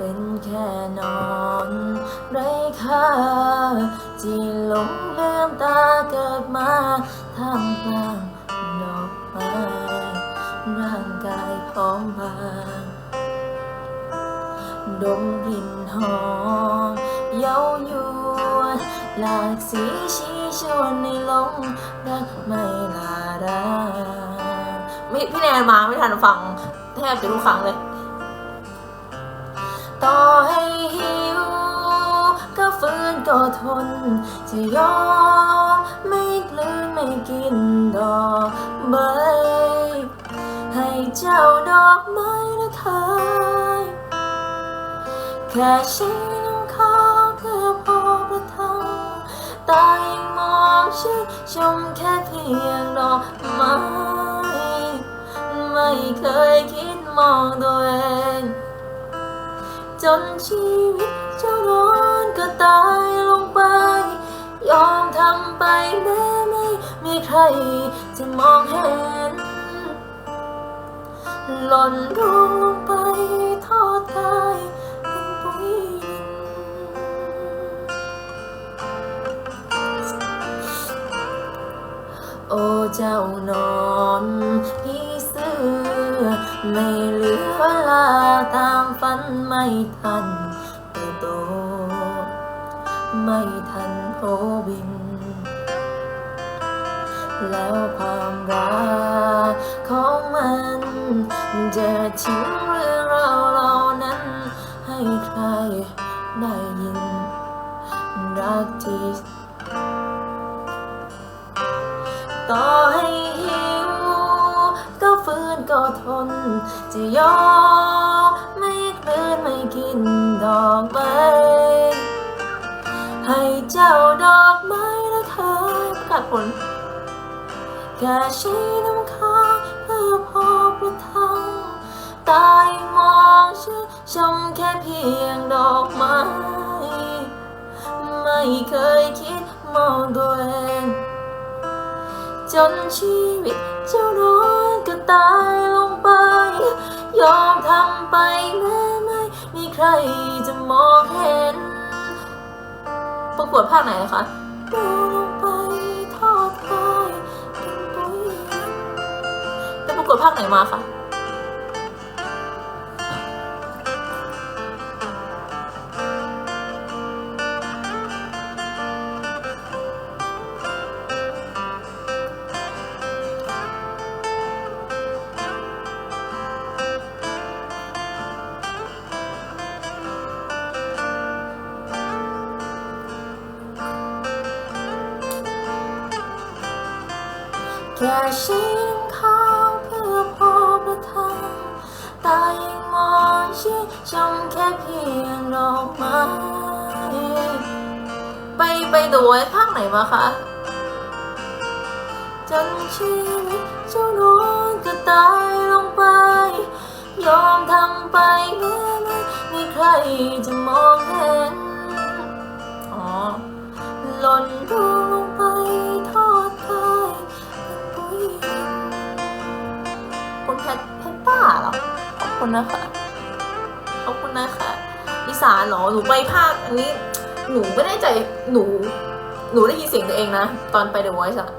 เป็นแค่นอนไรค่าที่หลงเลื่อมตาเกิดมาทำกลางดอกไม้ร่างกายพร้อมบางดมกลิ่นหอมเย้ายวนหลากสีชี้ชวนในลงรักไม่ลาดาไม่พี่แนนมาไม่ทันฟังแทบจะทุกครั้งเลย ต่อให้หิว ก็ฝืนก็ทน จะยอมไม่กลืนไม่กินดอกใบให้เจ้าดอกไม้ละเธอแค่ฉันต้องขอเพื่อพอประทังตายังมองฉันชมแค่เพียงดอกไม้ไม่เคยคิดมองตัวเอง จนชีวิตเจ้าร้อนก็ตายลงไป ยอมทำไปแม้ไม่มีใครจะมองเห็น หล่นร่วงลงไปทอดกายเป็นปุ๋ยดินโอ้เจ้านอนพี่เสือไม่เหลือเวลาตา ฝันไม่ทันเติบโตไม่ทันโผบิน แล้วความรักของมันจะทิ้งเรื่องราเหล่านั้น ให้ใครได้ยิน รักที่ต่อให้หิวก็ฝืนก็ทนจะยอม กินดอกไม้ให้เจ้าดอกไม้และเธอประกาศผลแค่ใช้น้ำค้างเพื่อพอประทังตายมองฉันชมแค่เพียงดอกไม้ไม่เคยคิดมองตัวเองจนชีวิตเจ้าร้อนก็ตายลงไป ยอมทำไปแม้ ครจะมองเห็น ประกวดภาคไหนคะดูลงไปทอดกายเป็นปุ๋ยไปประกวดภาคไหนมาคะ แค่ชิ้นข้าวเพื่อพอประทังตายังมองชิชมแค่เพียงดอกไม้ไปไปดูไว้ภาคไหนมาคะจนชีวิตเจ้าน้องก็ตายลงไป ยอมทำไปแม้ไม่มีใครจะมองเห็น อขอบคุณนะคะ ขอบคุณนะคะ อีสานเหรอ หนูไปภาคอันนี้ หนูไม่ได้ใจ หนู หนูได้ยินเสียงตัวเองนะ ตอนไปเดอะวอยซ์อะ